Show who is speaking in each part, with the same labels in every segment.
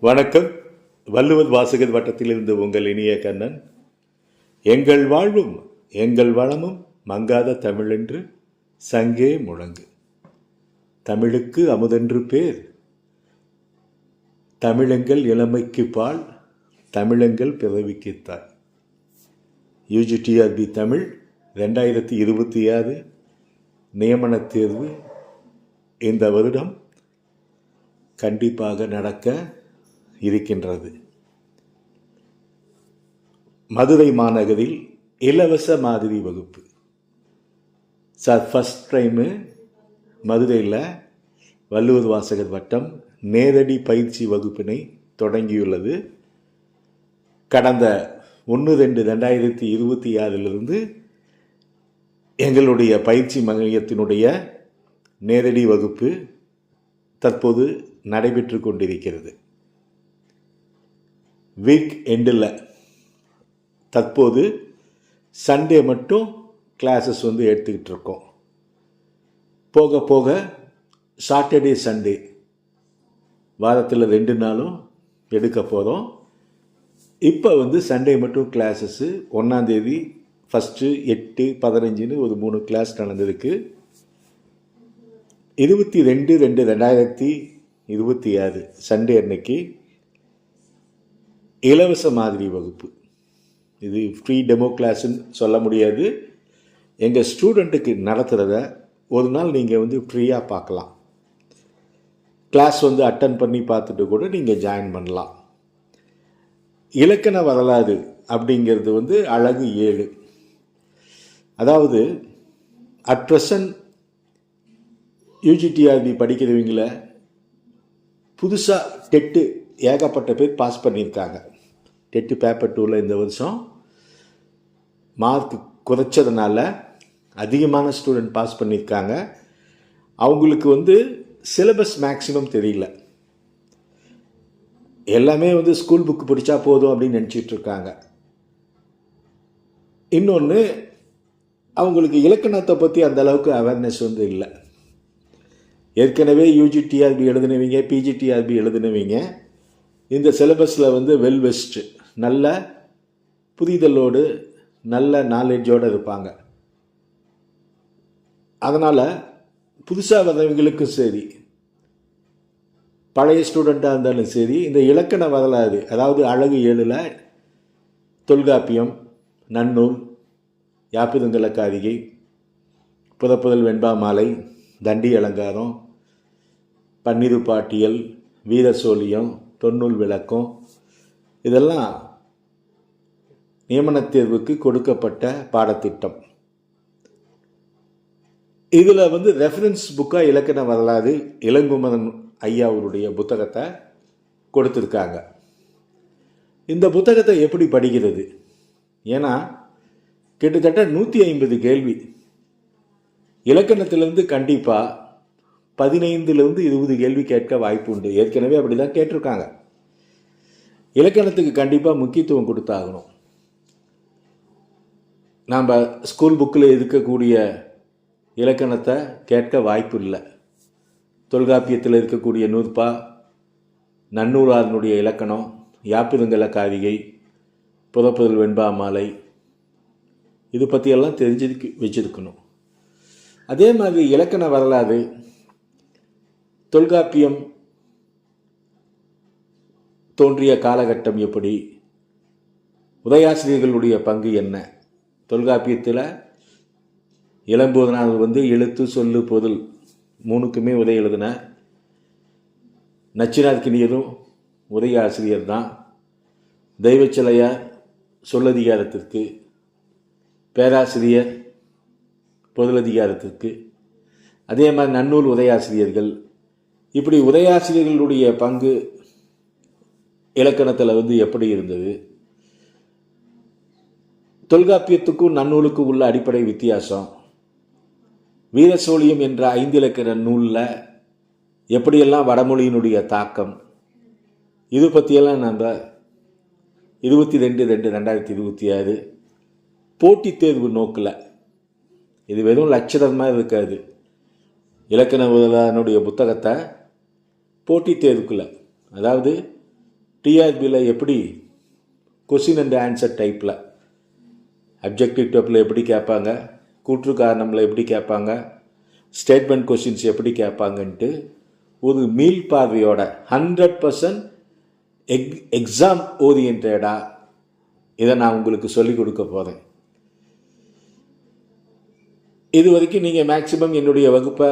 Speaker 1: வணக்கம். வள்ளுவர் வாசகர் வட்டத்திலிருந்து உங்கள் இனிய கண்ணன். எங்கள் வாழ்வும் எங்கள் வளமும் மங்காத தமிழென்று சங்கே முழங்கு. தமிழுக்கு அமுதென்று பேர். தமிழெங்கள் இளமைக்கு பால் தமிழெங்கள் பிறவிக்கு தாய். யூஜிடிஆர்பி தமிழ் ரெண்டாயிரத்தி இருபத்தி ஆறு நியமன தேர்வு. இந்த வருடம் கண்டிப்பாக நடக்க இருக்கின்றது. மதுரை மாநகரில் இலவச மாதிரி வகுப்பு. சார் ஃபஸ்ட் டைமு மதுரையில் வள்ளுவர் வாசகர் வட்டம் நேரடி பயிற்சி வகுப்பினை தொடங்கியுள்ளது. கடந்த ஒன்று ரெண்டு ரெண்டாயிரத்தி இருபத்தி ஆறிலிருந்து எங்களுடைய பயிற்சி மையத்தினுடைய நேரடி வகுப்பு தற்போது நடைபெற்று கொண்டிருக்கிறது. வீக் எண்டில் தற்போது சண்டே மட்டும் கிளாஸஸ் வந்து எடுத்துக்கிட்டு இருக்கோம். போக போக சாட்டர்டே சண்டே வாரத்தில் ரெண்டு நாளும் எடுக்க போகிறோம் இப்போ வந்து சண்டே மட்டும் கிளாஸஸ்ஸு ஒன்றாந்தேதி ஃபஸ்ட்டு எட்டு பதினஞ்சுன்னு ஒரு மூணு கிளாஸ் நடந்திருக்கு. இருபத்தி ரெண்டு ரெண்டு ரெண்டாயிரத்தி இருபத்தி ஆறு சண்டே அன்னைக்கு இலவச மாதிரி வகுப்பு. இது ஃப்ரீ டெமோ கிளாஸ்ன்னு சொல்ல முடியாது. எங்கள் ஸ்டூடெண்ட்டுக்கு நடத்துகிறத ஒரு நாள் நீங்கள் வந்து ஃப்ரீயாக பார்க்கலாம். கிளாஸ் வந்து அட்டன் பண்ணி பார்த்துட்டு கூட நீங்கள் ஜாயின் பண்ணலாம். இலக்கண வரலாறு அப்படிங்கிறது வந்து அழகு ஏழு. அதாவது அட் ப்ரெசன்ட் யூஜிடிஆர்பி படிக்கிறவங்கள புதுசாக டெட்டு ஏகப்பட்ட பேர் பாஸ் பண்ணியிருக்காங்க. டெட்டு பேப்பர் டூவில் இந்த வருஷம் மார்க் குறைச்சதுனால அதிகமான ஸ்டூடெண்ட் பாஸ் பண்ணியிருக்காங்க. அவங்களுக்கு வந்து சிலபஸ் மேக்ஸிமம் தெரியல. எல்லாமே வந்து ஸ்கூல் புக்கு படித்தா போதும் அப்படின்னு நினச்சிட்டு இருக்காங்க. இன்னொன்று அவங்களுக்கு இலக்கணத்தை பற்றி அந்த அளவுக்கு அவேர்னஸ் வந்து இல்லை. ஏற்கனவே யூஜிடிஆர்பி எழுதினவங்க பிஜிடிஆர்பி எழுதினவங்க. இந்த சிலபஸில் வந்து வெல் வெஸ்ட்டு நல்ல புரிதலோடு நல்ல நாலேஜோடு இருப்பாங்க. அதனால் புதுசாக வரவங்களுக்கும் சரி பழைய ஸ்டூடெண்ட்டாக இருந்தாலும் சரி இந்த இலக்கண வரலாறு அதாவது அழகு ஏழில் தொல்காப்பியம் நன்னூல் யாப்பிதங்கலக்காரிகை புதப்புதல் வெண்பா மாலை தண்டி அலங்காரம் பன்னிரு பாட்டியல் வீர சோழியம் தொன்னூல் விளக்கம். இதெல்லாம் நியமனத் தேர்வுக்கு கொடுக்கப்பட்ட பாடத்திட்டம். இதில் வந்து ரெஃபரன்ஸ் புக்காக இலக்கண வரலாறு இளங்குமரன் ஐயா அவருடைய புத்தகத்தை கொடுத்துருக்காங்க. இந்த புத்தகத்தை எப்படி படிக்கிறது? ஏன்னா கிட்டத்தட்ட நூற்றி ஐம்பது கேள்வி. இலக்கணத்திலிருந்து கண்டிப்பாக பதினைந்துலேருந்து இருபது கேள்வி கேட்க வாய்ப்பு உண்டு. ஏற்கனவே அப்படி தான் கேட்டிருக்காங்க. இலக்கணத்துக்கு கண்டிப்பாக முக்கியத்துவம் கொடுத்தாகணும். நாம் ஸ்கூல் புக்கில் இருக்கக்கூடிய இலக்கணத்தை கேட்க வாய்ப்பு இல்லை. தொல்காப்பியத்தில் இருக்கக்கூடிய நூற்பா நன்னூலாரனுடைய இலக்கணம் யாப்பிருங்கல காவிகை புதப்புதல் வெண்பா மாலை இது பற்றியெல்லாம் தெரிஞ்சு வச்சிருக்கணும். அதே மாதிரி இலக்கண வரலாறு தொல்காப்பியம் தோன்றிய காலகட்டம் எப்படி? உதயாசிரியர்களுடைய பங்கு என்ன? தொல்காப்பியத்தில் இளம்போதனார் வந்து எழுத்து சொல்லு பொருள் மூணுக்குமே உதவி எழுதின நச்சினார்க்கினியரும் உதய ஆசிரியர் தான் தெய்வச்சிலையார் சொல்லதிகாரத்திற்கு பேராசிரியர் பொருளதிகாரத்திற்கு அதே மாதிரி நன்னூல் உதயாசிரியர்கள் இப்படி உதயாசிரியர்களுடைய பங்கு இலக்கணத்தில் வந்து எப்படி இருந்தது? தொல்காப்பியத்துக்கும் நன்னூலுக்கும் உள்ள அடிப்படை வித்தியாசம் வீரசோழியம் என்ற ஐந்து இலக்கண நூலில் எப்படியெல்லாம் வடமொழியினுடைய தாக்கம்? இது பற்றியெல்லாம் நம்ம இருபத்தி ரெண்டு ரெண்டு ரெண்டாயிரத்தி இருபத்தி ஆறு போட்டித் தேர்வு நோக்கில். இது வெறும் லட்சதமாக இருக்காது. இலக்கண உதவனுடைய புத்தகத்தை போட்டித் தேர்வுக்குள்ள அதாவது டிஆர்பியில் எப்படி கொஸ்டின் அண்ட் ஆன்சர் டைப்பில் அப்ஜெக்டிவ் டைப்பில் எப்படி கேட்பாங்க? கூற்று காரணமில் எப்படி கேட்பாங்க? ஸ்டேட்மெண்ட் கொஸ்டின்ஸ் எப்படி கேட்பாங்கன்ட்டு ஒரு மீள் பார்வையோட ஹண்ட்ரட் பர்சன்ட் எக் எக்ஸாம் ஓரியன்டாக இதை நான் உங்களுக்கு சொல்லிக் கொடுக்க போகிறேன் இது வரைக்கும் நீங்கள் மேக்ஸிமம் என்னுடைய வகுப்பை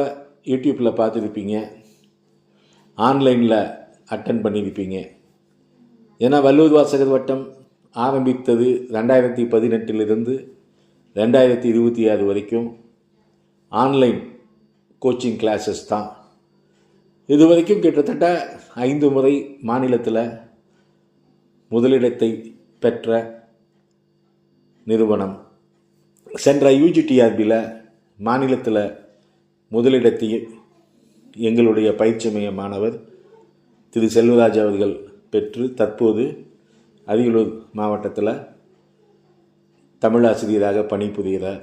Speaker 1: யூடியூப்பில் பார்த்துருப்பீங்க. ஆன்லைனில் அட்டன் பண்ணியிருப்பீங்க ஏன்னா வல்லூர் வாசகர் வட்டம் ஆரம்பித்தது ரெண்டாயிரத்தி பதினெட்டிலிருந்து ரெண்டாயிரத்தி இருபத்தி ஆறு வரைக்கும் ஆன்லைன் கோச்சிங் கிளாஸஸ் தான். இது வரைக்கும் கிட்டத்தட்ட ஐந்து முறை மாநிலத்தில் முதலிடத்தை பெற்ற நிறுவனம். சென்ற யூஜிடிஆர்பியில் மாநிலத்தில் முதலிடத்தை எங்களுடைய பயிற்சி மைய மாணவர் திரு செல்வராஜ் அவர்கள் பெற்று தற்போது அரியலூர் மாவட்டத்தில் தமிழாசிரியராக பணிபுரிகிறார்.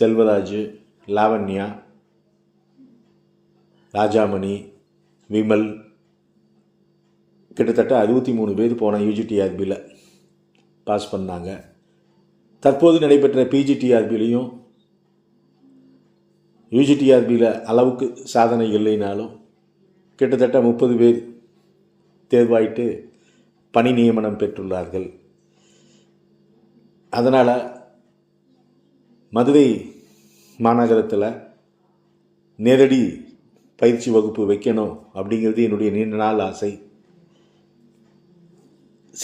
Speaker 1: செல்வராஜ் லாவண்யா ராஜாமணி விமல் கிட்டத்தட்ட அறுபத்தி மூணு பேர் போன யூஜிடிஆர்பியில் பாஸ் பண்ணாங்க. தற்போது நடைபெற்ற பிஜிடிஆர்பிலையும் யூஜிடிஆர்பியில் அளவுக்கு சாதனை இல்லைனாலும் கிட்டத்தட்ட முப்பது பேர் தேர்வாயிட்டு பணி நியமனம் பெற்றுள்ளார்கள். அதனால் மதுரை மாநகரத்தில் நேரடி பயிற்சி வகுப்பு வைக்கணும் அப்படிங்கிறது என்னுடைய நீண்ட நாள் ஆசை.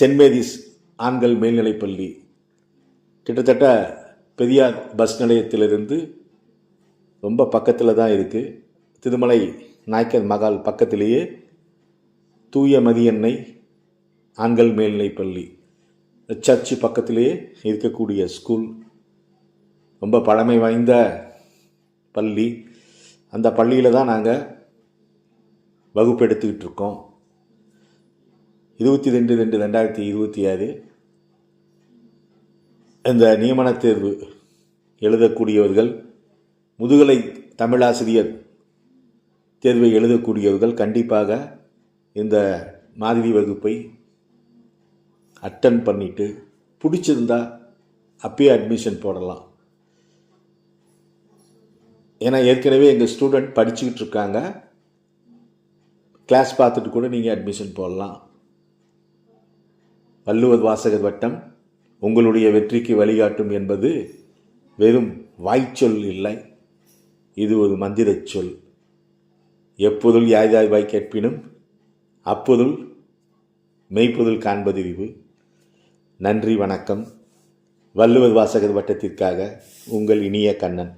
Speaker 1: சென்ட் மேரிஸ் ஆண்கள் மேல்நிலைப்பள்ளி கிட்டத்தட்ட பெரியார் பஸ் நிலையத்திலிருந்து ரொம்ப பக்கத்தில் தான் இருக்குது திருமலை நாயக்கர் மகால் பக்கத்திலேயே தூய மதியன்னை ஆண்கள் மேல்நிலைப்பள்ளி சர்ச்சு பக்கத்திலேயே இருக்கக்கூடிய ஸ்கூல் ரொம்ப பழமை வாய்ந்த பள்ளி. அந்த பள்ளியில் தான் நாங்கள் வகுப்பு எடுத்துக்கிட்டு இருக்கோம். இருபத்தி ரெண்டு ரெண்டு ரெண்டாயிரத்தி இருபத்தி ஆறு இந்த நியமன தேர்வு எழுதக்கூடியவர்கள் முதுகலை தமிழாசிரியர் தேர்வை எழுதக்கூடியவர்கள் கண்டிப்பாக இந்த மாதிரி வகுப்பை அட்டன் பண்ணிவிட்டு பிடிச்சிருந்தா அப்பயே அட்மிஷன் போடலாம். ஏன்னா ஏற்கனவே எங்கள் ஸ்டூடெண்ட் படிச்சுக்கிட்டு இருக்காங்க. கிளாஸ் பார்த்துட்டு கூட நீங்கள் அட்மிஷன் போடலாம். வள்ளுவர் வாசகர் வட்டம் உங்களுடைய வெற்றிக்கு வழிகாட்டும் என்பது வெறும் வாய்ச்சொல் இல்லை. இது ஒரு மந்திரச் சொல். எப்பொருள் யாய் கேட்பினும் அப்பொருள் மெய்ப்பொருள் காண்பதறிவு நன்றி வணக்கம். வள்ளுவர் வாசகர் வட்டத்திற்காக உங்கள் இனிய கண்ணன்.